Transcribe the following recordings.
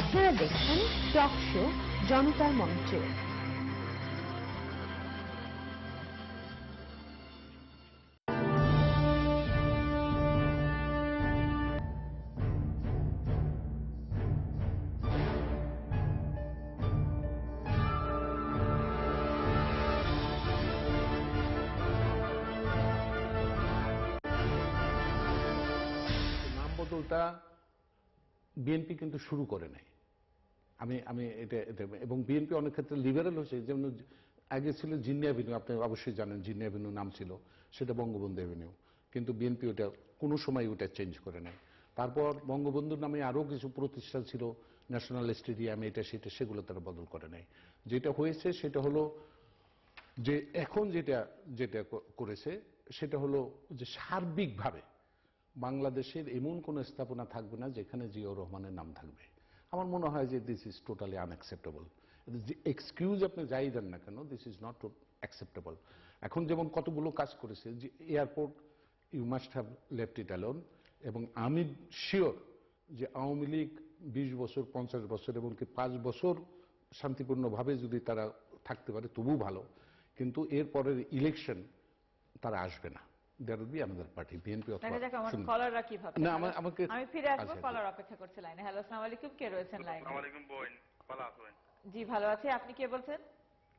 আপনারা দেখছেন talk show জনতার মঞ্চ। বিএনপি কিন্তু শুরু করে নাই। আমি আমি এটা এটা, এবং বিএনপি অনেক ক্ষেত্রে লিবারেল হয়েছে যেমন আগে ছিল জিন্নি অ্যাভিনিউ আপনি অবশ্যই জানেন জিন্নি অ্যাভিনিউ নাম ছিল, সেটা বঙ্গবন্ধু অ্যাভিনিউ কিন্তু বিএনপি ওটা কোনো সময় ওটা চেঞ্জ করে নাই। তারপর বঙ্গবন্ধুর নামে আরও কিছু প্রতিষ্ঠান ছিল ন্যাশনাল স্টেডিয়াম এটা, সেটা, সেগুলো তারা বদল করে নাই। যেটা হয়েছে, সেটা হলো যে এখন যেটা যেটা করেছে, সেটা হলো যে সার্বিকভাবে বাংলাদেশের এমন কোন স্থাপনা থাকবে না যেখানে জিয়াউর রহমানের নাম থাকবে। আমার মনে হয় যে this is totally unacceptable excuse আপনি যাই দেন না কেন দিস ইজ নট অ্যাকসেপ্টেবল এখন যেমন কতগুলো কাজ করেছে, যে airport you must have left it alone এবং আমি শিওর যে আওয়ামী লীগ বিশ বছর, পঞ্চাশ বছর এবং কি পাঁচ বছর শান্তিপূর্ণভাবে যদি তারা থাকতে পারে তবু ভালো। কিন্তু এরপরের ইলেকশন তারা আসবে না। There will be another party BNP দেখা অথবা যাক আমার কলাররা কি ভাবছে? না, আমার- আমাকে- আমি ফিরে আসব আচ্ছা, কলার অপেক্ষা করছে লাইনে হ্যালো আসসালামু আলাইকুম। কে রয়েছেন লাইনে আসসালামাইকুম বোন। ভালো আছেন জি ভালো আছি। আপনি কে বলছেন?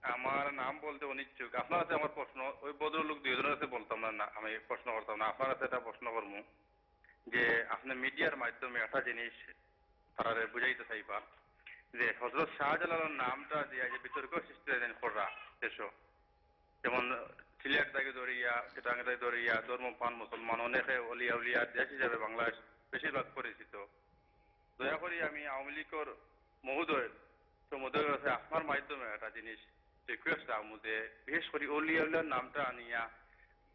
আমার নাম বলতে অনিচ্ছুক। আপনার কাছে আমার প্রশ্ন। ওই ভদ্রলোক দুইজনের কাছে বলতাম না আমি প্রশ্ন করতাম না। আপনার কাছে একটা প্রশ্ন করব যে আপনি মিডিয়ার মাধ্যমে একটা জিনিস তারা বুঝাইতে চাইবা যে হজরত শাহজালালের নামটা দিয়া যে বিতর্ক সৃষ্টি দেন করা দেশ। যেমন সিলেট থেকে ধরিয়া চিটাং থেকে ধরিয়া ধর্মপান মুসলমান অনেকে অলিয়া উলিয়া দেশ হিসাবে বাংলাদেশ বেশিরভাগ পরিচিত। দয়া করি আমি আওয়ামী লীগের মহোদয় তো মহোদয় কাছে আপনার মাধ্যমে একটা জিনিস রিকোয়েস্ট আমু যে, বিশেষ করে অলিয়া উলিয়ার নামটা আনিয়া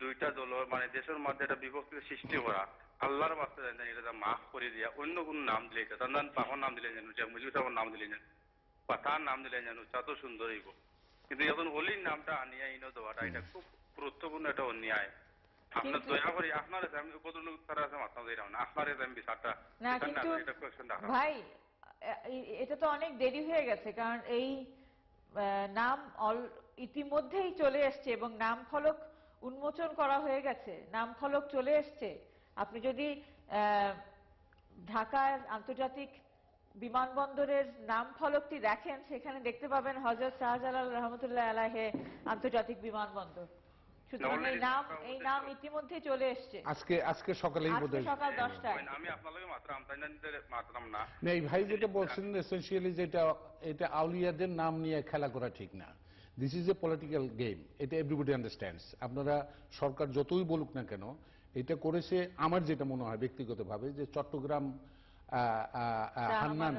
দুইটা দলের মানে দেশের মধ্যে একটা বিভক্তির সৃষ্টি করা, আল্লাহর বাস্তে জানি এটা মাফ করে দিয়া অন্য কোন নাম দিলে নাম পাহর নাম দিলে জানো মুজিব সাহেবের নাম দিলে জানো বা তার নাম দিলে জানো তা তো সুন্দর হইব। কিন্তু এখন অলির নামটা আনিয়া ইনো দেওয়াটা, এটা খুব গুরুত্বপূর্ণ একটা অন্যায়। আপনার দয়া করে আপনার আমি কতটুকু তারা আছে মাথা দিলাম না। আপনার আমি বিচারটা না কিন্তু এটা কোয়েশ্চেন রাখা ভাই এটা তো অনেক দেরি হয়ে গেছে কারণ এই নাম ইতিমধ্যেই চলে এসছে এবং নাম ফলক উন্মোচন করা হয়ে গেছে। নাম ফলক চলে এসছে। আপনি যদি আহ, ঢাকার আন্তর্জাতিক বিমানবন্দরের নাম ফলকটি দেখেন সেখানে দেখতে পাবেন হজরত শাহজালাল রহমতুল্লাহ আলাহে আন্তর্জাতিক বিমানবন্দর। সুতরাং এই নাম এই নাম ইতিমধ্যেই চলে এসছে। আজকে আজকে সকালেই বোধহয় সকাল আমি আপনাকে মাত্রাম না মাত্রাম না। না এই ভাই যেটা বলছেন এসেন্সিয়ালি যেটা এটা আউলিয়াদের নাম নিয়ে খেলা করা ঠিক না। This is a political game এটা এভরিবডি আন্ডারস্ট্যান্ডস আপনারা সরকার যতই বলুক না কেন এটা করেছে আমার যেটা মনে হয় ব্যক্তিগতভাবে যে চট্টগ্রাম হান্নান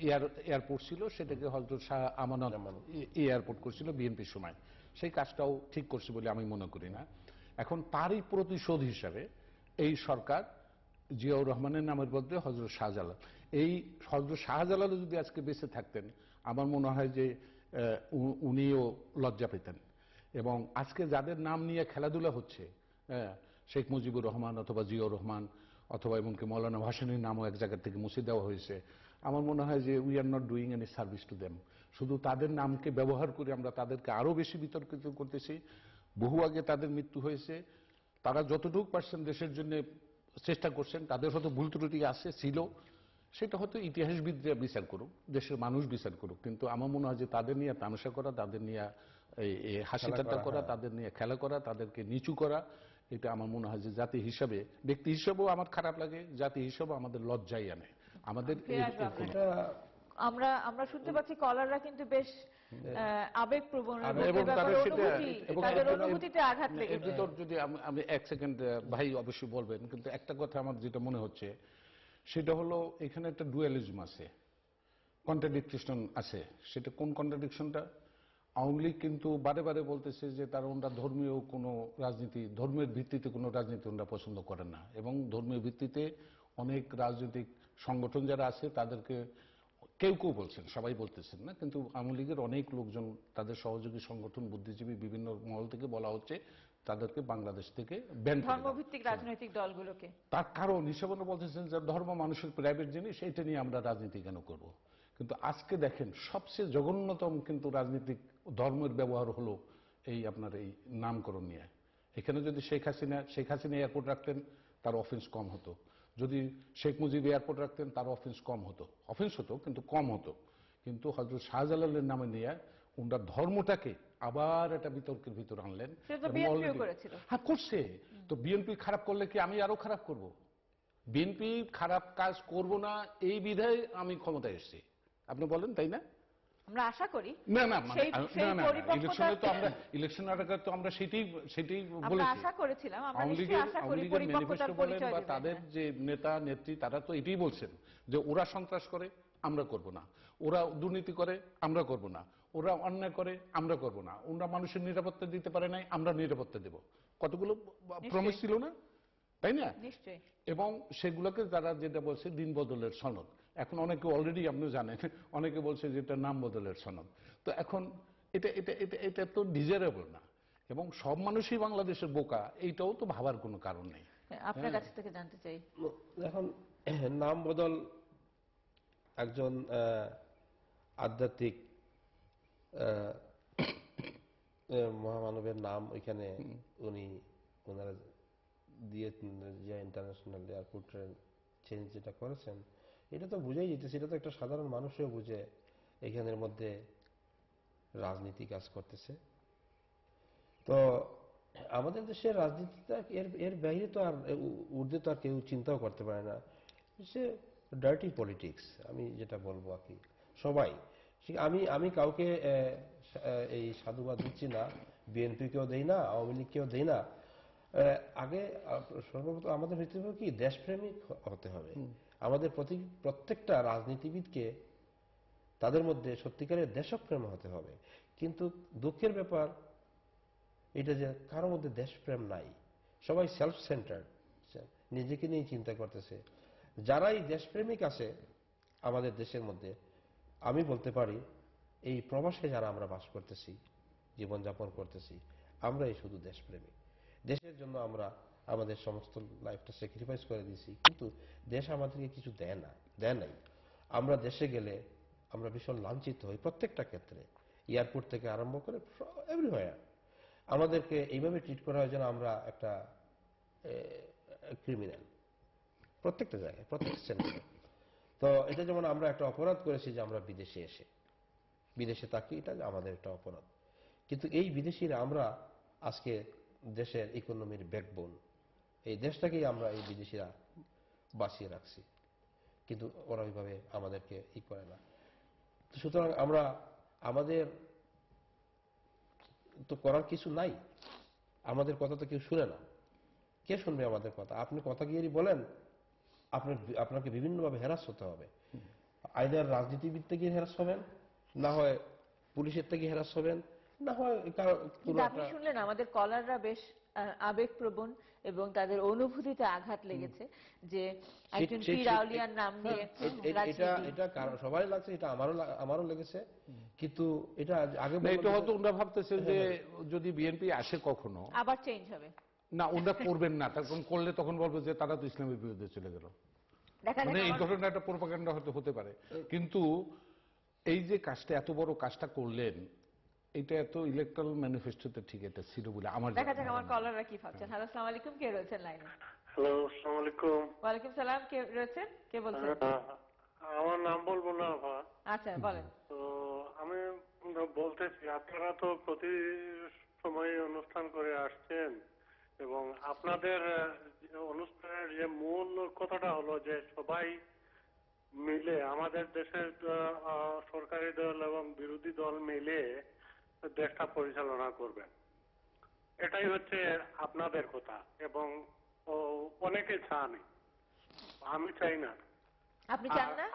এয়ার- এয়ারপোর্ট ছিল সেটাকে হজরত শাহ আমানত এয়ারপোর্ট করছিল বিএনপির সময়। সেই কাজটাও ঠিক করছে বলে আমি মনে করি না। এখন তারই প্রতিশোধ হিসাবে এই সরকার জিয়াউর রহমানের নামের বদলে হজরত শাহজালাল। এই হজরত শাহজালাল যদি আজকে বেঁচে থাকতেন আমার মনে হয় যে উ- উনিও লজ্জা পেতেন। এবং আজকে যাদের নাম নিয়ে খেলাধুলা হচ্ছে হ্যাঁ, শেখ মুজিবুর রহমান অথবা জিয়াউর রহমান অথবা এমনকি মৌলানা ভাসানির নামও এক জায়গা থেকে মুছে দেওয়া হয়েছে। আমার মনে হয় যে we are not doing any service to them শুধু তাদের নামকে ব্যবহার করে আমরা তাদেরকে আরও বেশি বিতর্কিত করতেছি। বহু আগে তাদের মৃত্যু হয়েছে। তারা যতটুকু পারছেন দেশের জন্য চেষ্টা করছেন তাদের হয়তো ভুল ত্রুটি আছে ছিল। সেটা হয়তো ইতিহাসবিদরা বিচার করুক দেশের মানুষ বিচার করুক। কিন্তু আমার মনে হয় যে তাদের নিয়ে তামাশা করা তাদের নিয়ে হাসি ঠাট্টা করা তাদের নিয়ে খেলা করা তাদেরকে নিচু করা এটা আমার মনে হয় যে জাতি হিসাবে ব্যক্তি হিসাবেও আমার খারাপ লাগে জাতি হিসাবেও আমাদের লজ্জাই আনে। আমাদের আমরা আমরা শুনতে পাচ্ছি কলাররা কিন্তু বেশ আবেগ প্রবণ অনুভূতিতে আঘাত লেগেছে। ভিতর যদি আমি এক সেকেন্ড ভাই অবশ্যই বলবেন কিন্তু একটা কথা আমার যেটা মনে হচ্ছে সেটা হলো এখানে একটা ডুয়ালিজম আছে। কন্ট্রাডিকশন আছে। সেটা কোন কন্ট্রাডিকশনটা আওয়ামী লীগ কিন্তু বারে বারে বলতেছে যে তারা ওনারা ধর্মীয় কোনো রাজনীতি ধর্মের ভিত্তিতে কোনো রাজনীতি ওনারা পছন্দ করেন না। এবং ধর্মীয় ভিত্তিতে অনেক রাজনৈতিক সংগঠন যারা আছে তাদেরকে কেউ কেউ বলছেন সবাই বলতেছেন না কিন্তু আওয়ামী লীগের অনেক লোকজন তাদের সহযোগী সংগঠন বুদ্ধিজীবী বিভিন্ন মহল থেকে বলা হচ্ছে তাদেরকে বাংলাদেশ থেকে ব্যান ধর্মভিত্তিক রাজনৈতিক দলগুলোকে। তার কারণ হিসেবে বলতেছেন যে ধর্ম মানুষের প্রাইভেট জিনিস এটা নিয়ে আমরা রাজনীতি কেন করব? কিন্তু আজকে দেখেন সবচেয়ে জঘন্যতম কিন্তু রাজনীতিক ধর্মের ব্যবহার হলো এই আপনার এই নামকরণ নিয়ে। এখানে যদি শেখ হাসিনা শেখ হাসিনা এয়ারপোর্ট রাখতেন তার অফেন্স কম হতো। যদি শেখ মুজিব এয়ারপোর্ট রাখতেন তার অফেন্স কম হতো। অফেন্স হতো কিন্তু কম হতো। কিন্তু হয়তো শাহজালালের নামে নিয়ে উনার ধর্মটাকে আবার একটা বিতর্কের ভিতর আনলেন। হ্যাঁ করছে। তো বিএনপি খারাপ করলে কি আমি আরও খারাপ করব? বিএনপি খারাপ কাজ করব না এই বিধায় আমি ক্ষমতায় এসেছি। আপনি বলেন তাই না? আমরা আশা করি না না মানে না ইলেকশনে তো আমরা ইলেকশন আগে তো আমরা সেটাই সেটাই আমরা বলেছি। আশা করেছিলাম আমরা নিশ্চয়ই আশা করি পরিপক্কতার পরিচয় বা তাদের যে নেতা নেত্রী তারা তো এটাই বলছেন যে ওরা সন্ত্রাস করে আমরা করব না। ওরা দুর্নীতি করে আমরা করব না। ওরা অন্যায় করে আমরা করব না। ওরা মানুষের নিরাপত্তা দিতে পারে নাই আমরা নিরাপত্তা দেব। কতগুলো প্রমিস ছিল না? তাই না? এবং সেগুলোকে যারা যেটা বলছে দিন বদলের সনদ। এখন অনেকে অলরেডি আপনি জানেন অনেকে বলছে যে এটা নাম বদলের সনদ। তো এখন এটা এটা এটা এটা তো ডিজারেবল না। এবং সব মানুষই বাংলাদেশের বোকা এইটাও তো ভাবার কোনো কারণ নেই। হ্যাঁ, আপনার কাছ থেকে জানতে চাই। এখন নাম বদল একজন আধ্যাত্মিক মহামানবের নাম ওইখানে উনি ওনারা দিয়ে যে ইন্টারন্যাশনাল এয়ারপোর্টের চেঞ্জ যেটা করেছেন এটা তো বুঝেই যেতেছে এটা তো একটা সাধারণ মানুষও বুঝে এখানের মধ্যে রাজনীতি কাজ করতেছে। তো আমাদের দেশের রাজনীতিটা এর এর বাইরে তো আর ঊর্ধ্বে তো আর কেউ চিন্তাও করতে পারে না। সে ডার্টি পলিটিক্স আমি যেটা বলব আর কি। সবাই আমি আমি কাউকে এই সাধুবাদ দিচ্ছি না, বিএনপিকেও দেই না, আওয়ামী লীগকেও দেই না। আগে সর্বপ্রথম আমাদের হইতে হবে কি, দেশপ্রেমিক হতে হবে। আমাদের প্রতি প্রত্যেকটা রাজনীতিবিদকে তাদের মধ্যে সত্যিকারের দেশপ্রেম হতে হবে। কিন্তু দুঃখের ব্যাপার, এটা যে কারোর মধ্যে দেশপ্রেম নাই। সবাই সেলফ সেন্টার নিজেকে নিয়ে চিন্তা করতেছে। যারাই দেশপ্রেমিক আছে আমাদের দেশের মধ্যে, আমি বলতে পারি, এই প্রবাসে যারা আমরা বাস করতেছি, জীবনযাপন করতেছি, আমরাই শুধু দেশপ্রেমিক। দেশের জন্য আমরা আমাদের সমস্ত লাইফটা স্যাক্রিফাইস করে দিয়েছি। কিন্তু দেশ আমাদেরকে কিছু দেয় না, দেয় নাই। আমরা দেশে গেলে আমরা ভীষণ লাঞ্ছিত হই প্রত্যেকটা ক্ষেত্রে। এয়ারপোর্ট থেকে আরম্ভ করে এভরিহোয়ার আমাদেরকে এইভাবে ট্রিট করা হয় যেন আমরা একটা ক্রিমিনাল প্রত্যেকটা জায়গায়, প্রত্যেকটা সেন্টারে তো এটা যেমন আমরা একটা অপরাধ করেছি যে আমরা বিদেশে এসে। বিদেশে থাকি, এটা আমাদের একটা অপরাধ। কিন্তু এই বিদেশিরা আমরা আজকে দেশের ইকোনমির ব্যাকবোন এই দেশটাকেই আমরা এই বিদেশিরা বাঁচিয়ে রাখছি। কিন্তু ওরা ওইভাবে আমাদেরকে ই করে না। তো সুতরাং আমরা আমাদের তো করার কিছু নাই। আমাদের কথা তো কেউ শুনে না। কে শুনবে আমাদের কথা? আপনি কথা গিয়ে বলেন আপনার আপনাকে বিভিন্নভাবে হেরাস হতে হবে। আইদার রাজনীতিবিদ থেকে হেরাস হবেন না হয় পুলিশের থেকে হেরাস হবেন না হয় কারও আপনি শুনলেন আমাদের কলাররা বেশ আবেগপ্রবণ। এবং তাদের অনুভূতিতে আঘাত লেগেছে যে একজন পীর আউলিয়ার নাম হ্যাঁ, এ- এটা এটা সবারই লাগছে এটা আমারও আমারও লেগেছে। কিন্তু এটা আগে এটা হয়তো ওনারা ভাবতেছেন যে যদি বিএনপি আসে কখনো আবার চেঞ্জ হবে। না ওনারা করবেন না। তখন করলে তখন বলব যে তারা তো ইসলামের বিরুদ্ধে চলে গেল। মানে এই ধরনের একটা প্রোপাগান্ডা হয়তো হতে পারে। কিন্তু এই যে কাজটা এত বড় কাজটা করলেন এটা এত ইলেকট্রাল ম্যানিফেস্টোতে ঠিক এটা ছিল বলে আমার দেখা যাক আমার কলাররা কি ভাবছেন। হ্যালো আসসালামু আলাইকুম। কে রয়েছেন লাইনে? হ্যালো আসসালামু আলাইকুম। ওয়ালাইকুম সালাম। কে রয়েছেন? কে বলছেন? আমার নাম বলব না আপা আচ্ছা বলেন। তো আমি বলতেছি আপনারা তো প্রতি সময় অনুষ্ঠান করে আসছেন এবং আপনাদের অনুষ্ঠানের যে মূল কথাটা হলো যে সবাই মিলে আমাদের দেশের সরকারি দল এবং বিরোধী দল মিলে দেশটা পরিচালনা করবেন। এটাই হচ্ছে আপনাদের কথা এবং অনেকে চান। আমি চাই না। আপনি চান না?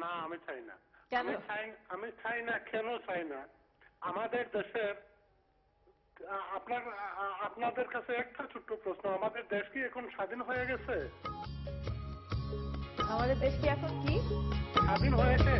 না আমি চাই না। আমি চাই আমি চাই না কেন চাই না? আমাদের দেশের আপনার আপনাদের কাছে একটা ছোট্ট প্রশ্ন আমাদের দেশ কি এখন স্বাধীন হয়ে গেছে? আমাদের দেশ কি এখন কি? স্বাধীন হয়েছে?